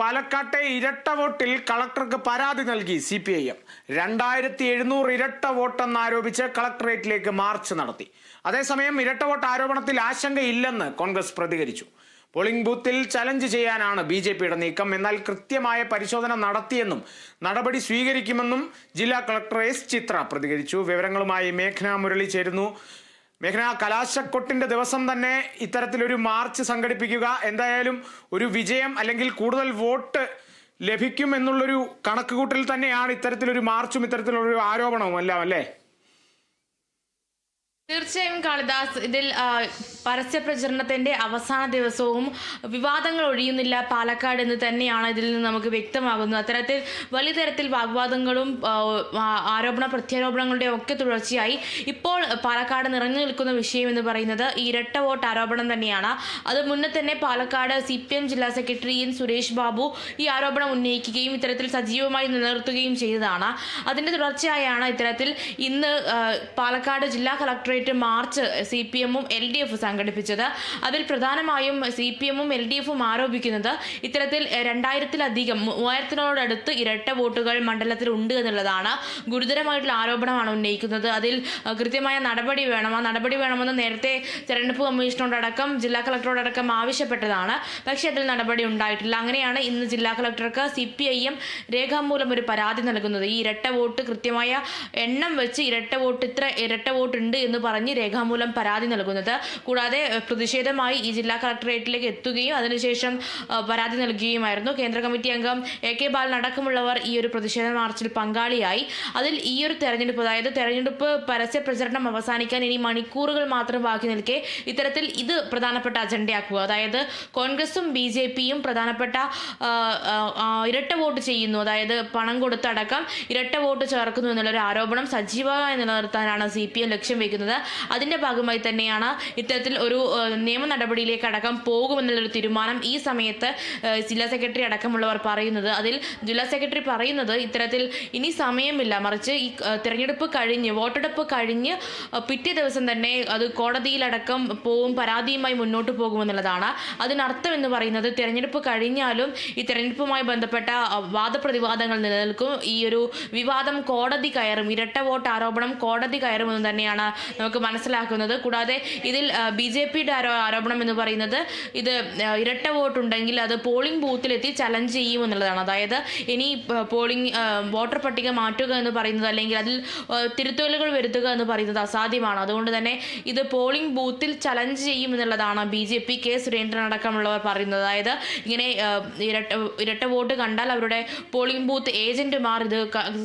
പാലക്കാട്ടെ ഇരട്ട വോട്ടിൽ കളക്ടർക്ക് പരാതി നൽകി സി പി ഐ എം രണ്ടായിരത്തി എഴുന്നൂറ് ഇരട്ട വോട്ടെന്നാരോപിച്ച് കളക്ടറേറ്റിലേക്ക് മാർച്ച് നടത്തി. അതേസമയം ഇരട്ട വോട്ട് ആരോപണത്തിൽ ആശങ്കയില്ലെന്ന് കോൺഗ്രസ് പ്രതികരിച്ചു. പോളിംഗ് ബൂത്തിൽ ചലഞ്ച് ചെയ്യാനാണ് ബി ജെ പിയുടെ നീക്കം. എന്നാൽ കൃത്യമായ പരിശോധന നടത്തിയെന്നും നടപടി സ്വീകരിക്കുമെന്നും ജില്ലാ കളക്ടർ എസ് ചിത്ര പ്രതികരിച്ചു. വിവരങ്ങളുമായി മേഘന മുരളി ചേരുന്നു. മേഘന കലാശക്കൊട്ടിന്റെ ദിവസം തന്നെ ഇത്തരത്തിലൊരു മാർച്ച് സംഘടിപ്പിക്കുക. എന്തായാലും ഒരു വിജയം അല്ലെങ്കിൽ കൂടുതൽ വോട്ട് ലഭിക്കും എന്നുള്ളൊരു കണക്കുകൂട്ടൽ തന്നെയാണ് ഇത്തരത്തിലൊരു മാർച്ചും ഇത്തരത്തിലൊരു ആരോപണവും എല്ലാം അല്ലേ? തീർച്ചയായും കാളിദാസ് ഇതിൽ പരസ്യ പ്രചരണത്തിന്റെ അവസാന ദിവസവും വിവാദങ്ങൾ ഒഴിയുന്നില്ല. പാലക്കാട് എന്ന് തന്നെയാണ് ഇതിൽ നിന്ന് നമുക്ക് വ്യക്തമാകുന്നത്. അത്തരത്തിൽ വലിയ തരത്തിൽ വാഗ്വാദങ്ങളും ആരോപണ പ്രത്യാരോപണങ്ങളുടെ ഒക്കെ തുടർച്ചയായി ഇപ്പോൾ പാലക്കാട് നിറഞ്ഞു നിൽക്കുന്ന വിഷയം എന്ന് പറയുന്നത് ഈ ഇരട്ട വോട്ട് ആരോപണം തന്നെയാണ്. അത് മുന്നേ തന്നെ പാലക്കാട് സി പി എം ജില്ലാ സെക്രട്ടറി എൻ സുരേഷ് ബാബു ഈ ആരോപണം ഉന്നയിക്കുകയും ഇത്തരത്തിൽ സജീവമായി നിലനിർത്തുകയും ചെയ്തതാണ്. അതിന്റെ തുടർച്ചയായാണ് ഇത്തരത്തിൽ ഇന്ന് പാലക്കാട് ജില്ലാ കളക്ടറേറ്റ് മാർച്ച് സി പി എമ്മും എൽ ഡി എഫ് സംഘടിപ്പിച്ചത്. അതിൽ പ്രധാനമായും സി പി എമ്മും എൽ ഡി എഫും ആരോപിക്കുന്നത് ഇത്തരത്തിൽ രണ്ടായിരത്തിലധികം മൂവായിരത്തിനോടടുത്ത് ഇരട്ട വോട്ടുകൾ മണ്ഡലത്തിൽ ഉണ്ട് എന്നുള്ളതാണ് ഗുരുതരമായിട്ടുള്ള ആരോപണമാണ് ഉന്നയിക്കുന്നത്. അതിൽ കൃത്യമായ നടപടി വേണം. ആ നടപടി വേണമെന്ന് നേരത്തെ തെരഞ്ഞെടുപ്പ് കമ്മീഷനോടടക്കം ജില്ലാ കളക്ടറോടടക്കം ആവശ്യപ്പെട്ടതാണ്. പക്ഷേ അതിൽ നടപടി ഉണ്ടായിട്ടില്ല. അങ്ങനെയാണ് ഇന്ന് ജില്ലാ കളക്ടർക്ക് സി പി ഐ എം രേഖാമൂലം ഒരു പരാതി നൽകുന്നത്. ഈ ഇരട്ട വോട്ട് കൃത്യമായ എണ്ണം വെച്ച് ഇരട്ട വോട്ട് ഇത്ര ഇരട്ട വോട്ട് ഉണ്ട് എന്ന് പറഞ്ഞ് രേഖാമൂലം പരാതി നൽകുന്നത്. കൂടാതെ പ്രതിഷേധമായി ഈ ജില്ലാ കളക്ടറേറ്റിലേക്ക് എത്തുകയും അതിനുശേഷം പരാതി നൽകുകയുമായിരുന്നു. കേന്ദ്ര കമ്മിറ്റി അംഗം എ കെ ബാലൻ അടക്കമുള്ളവർ ഈ ഒരു പ്രതിഷേധ മാർച്ചിൽ പങ്കാളിയായി. അതിൽ ഈ ഒരു തെരഞ്ഞെടുപ്പ് അതായത് തെരഞ്ഞെടുപ്പ് പരസ്യ പ്രചരണം അവസാനിക്കാൻ ഇനി മണിക്കൂറുകൾ മാത്രം ബാക്കി നിൽക്കെ ഇത്തരത്തിൽ ഇത് പ്രധാനപ്പെട്ട അജണ്ടയാക്കുക. അതായത് കോൺഗ്രസും ബി ജെ പിയും പ്രധാനപ്പെട്ട ഇരട്ട വോട്ട് ചെയ്യുന്നു. അതായത് പണം കൊടുത്തടക്കം ഇരട്ട വോട്ട് ചേർക്കുന്നു എന്നുള്ളൊരു ആരോപണം സജീവമായി നിലനിർത്താനാണ് സി പി എം ലക്ഷ്യം വെക്കുന്നത്. അതിന്റെ ഭാഗമായി തന്നെയാണ് ഇത്തരത്തിൽ ഒരു നിയമ നടപടിയിലേക്ക് അടക്കം പോകുമെന്നുള്ളൊരു തീരുമാനം ഈ സമയത്ത് ജില്ലാ സെക്രട്ടറി അടക്കമുള്ളവർ പറയുന്നത്. അതിൽ ജില്ലാ സെക്രട്ടറി പറയുന്നത് ഇത്തരത്തിൽ ഇനി സമയമില്ല. മറിച്ച് ഈ തിരഞ്ഞെടുപ്പ് കഴിഞ്ഞ് വോട്ടെടുപ്പ് കഴിഞ്ഞ് പിറ്റേ ദിവസം തന്നെ അത് കോടതിയിലടക്കം പോവും പരാതിയുമായി മുന്നോട്ട് പോകുമെന്നുള്ളതാണ്. അതിനർത്ഥം എന്ന് പറയുന്നത് തിരഞ്ഞെടുപ്പ് കഴിഞ്ഞാലും ഈ തിരഞ്ഞെടുപ്പുമായി ബന്ധപ്പെട്ട വാദപ്രതിവാദങ്ങൾ നിലനിൽക്കും. ഈ ഒരു വിവാദം കോടതി കയറും. ഇരട്ട വോട്ട് ആരോപണം കോടതി കയറുമെന്ന് തന്നെയാണ് നമുക്ക് മനസ്സിലാക്കുന്നത്. കൂടാതെ ഇതിൽ ബി ജെ പിയുടെ ആരോപണം എന്ന് പറയുന്നത് ഇത് ഇരട്ട വോട്ട് ഉണ്ടെങ്കിൽ അത് പോളിംഗ് ബൂത്തിലെത്തി ചലഞ്ച് ചെയ്യും എന്നുള്ളതാണ്. അതായത് ഇനി പോളിംഗ് വോട്ടർ പട്ടിക മാറ്റുക എന്ന് പറയുന്നത് അല്ലെങ്കിൽ അതിൽ തിരുത്തലുകൾ വരുത്തുക എന്ന് പറയുന്നത് അസാധ്യമാണ്. അതുകൊണ്ട് തന്നെ ഇത് പോളിംഗ് ബൂത്തിൽ ചലഞ്ച് ചെയ്യും എന്നുള്ളതാണ് B J P K Surendran അടക്കമുള്ളവർ പറയുന്നത്. അതായത് ഇങ്ങനെ ഇരട്ട ഇരട്ട വോട്ട് കണ്ടാൽ അവരുടെ പോളിംഗ് ബൂത്ത് ഏജന്റുമാർ ഇത്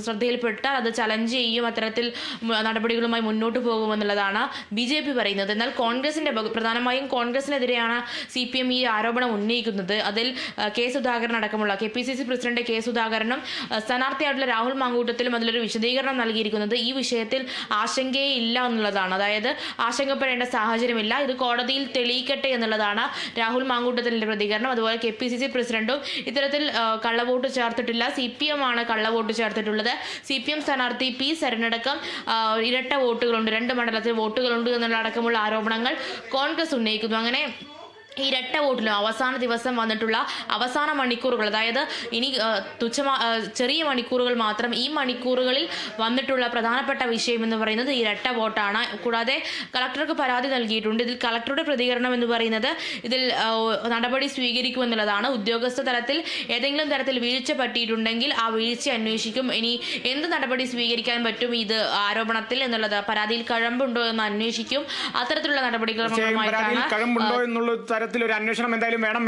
ശ്രദ്ധയിൽപ്പെട്ടാൽ അത് ചലഞ്ച് ചെയ്യും. അത്തരത്തിൽ നടപടികളുമായി മുന്നോട്ട് പോകുമെന്നുള്ളതാണ് ബി ജെ പി പറയുന്നത്. എന്നാൽ കോൺഗ്രസിന്റെ ഭാഗ- പ്രധാനമായും കോൺഗ്രസിനെതിരെയാണ് സി പി എം ഈ ആരോപണം ഉന്നയിക്കുന്നത്. അതിൽ കെ സുധാകരൻ അടക്കമുള്ള K P C C president K സുധാകരനും സ്ഥാനാർത്ഥിയായിട്ടുള്ള രാഹുൽ മാങ്കൂട്ടത്തിലും അതിലൊരു വിശദീകരണം നൽകിയിരിക്കുന്നത് ഈ വിഷയത്തിൽ ആശങ്കയേ ഇല്ല എന്നുള്ളതാണ്. അതായത് ആശങ്കപ്പെടേണ്ട സാഹചര്യമില്ല. ഇത് കോടതിയിൽ തെളിയിക്കട്ടെ എന്നുള്ളതാണ് രാഹുൽ മാങ്കൂട്ടത്തിന്റെ പ്രതികരണം. അതുപോലെ കെ പി സി സി പ്രസിഡന്റും ഇത്തരത്തിൽ കള്ളവോട്ട് ചേർത്തിട്ടില്ല. സി പി എം ആണ് കള്ളവോട്ട് ചേർത്തിട്ടുള്ളത്. സി പി എം സ്ഥാനാർത്ഥി പി സരനടക്കം ഇരട്ട വോട്ടുകളുണ്ട്. രണ്ട് മണ്ഡലത്തിൽ വോട്ടുകളുണ്ട് എന്നുള്ള അടക്കമുള്ള ആരോപണങ്ങൾ കോൺഗ്രസ് ഉന്നയിക്കുന്നു. അങ്ങനെ ഇരട്ട വോട്ടിലും അവസാന ദിവസം വന്നിട്ടുള്ള അവസാന മണിക്കൂറുകൾ അതായത് ഇനി തുച്ഛ തുച്ഛമാ ചെറിയ മണിക്കൂറുകൾ മാത്രം ഈ മണിക്കൂറുകളിൽ വന്നിട്ടുള്ള പ്രധാനപ്പെട്ട വിഷയം എന്ന് പറയുന്നത് ഈ ഇരട്ട വോട്ടാണ്. കൂടാതെ കളക്ടർക്ക് പരാതി നൽകിയിട്ടുണ്ട്. ഇതിൽ കളക്ടറുടെ പ്രതികരണം എന്ന് പറയുന്നത് ഇതിൽ നടപടി സ്വീകരിക്കുമെന്നുള്ളതാണ്. ഉദ്യോഗസ്ഥ തലത്തിൽ ഏതെങ്കിലും തരത്തിൽ വീഴ്ച പറ്റിയിട്ടുണ്ടെങ്കിൽ ആ വീഴ്ച അന്വേഷിക്കും. ഇനി എന്ത് നടപടി സ്വീകരിക്കാൻ പറ്റും ഇത് ആരോപണത്തിൽ എന്നുള്ളത് പരാതിയിൽ കഴമ്പുണ്ടോ എന്ന് അന്വേഷിക്കും. അത്തരത്തിലുള്ള തീർച്ചയായും പരാതിയിൽ ഒരു അന്വേഷണം എന്തായാലും വേണം.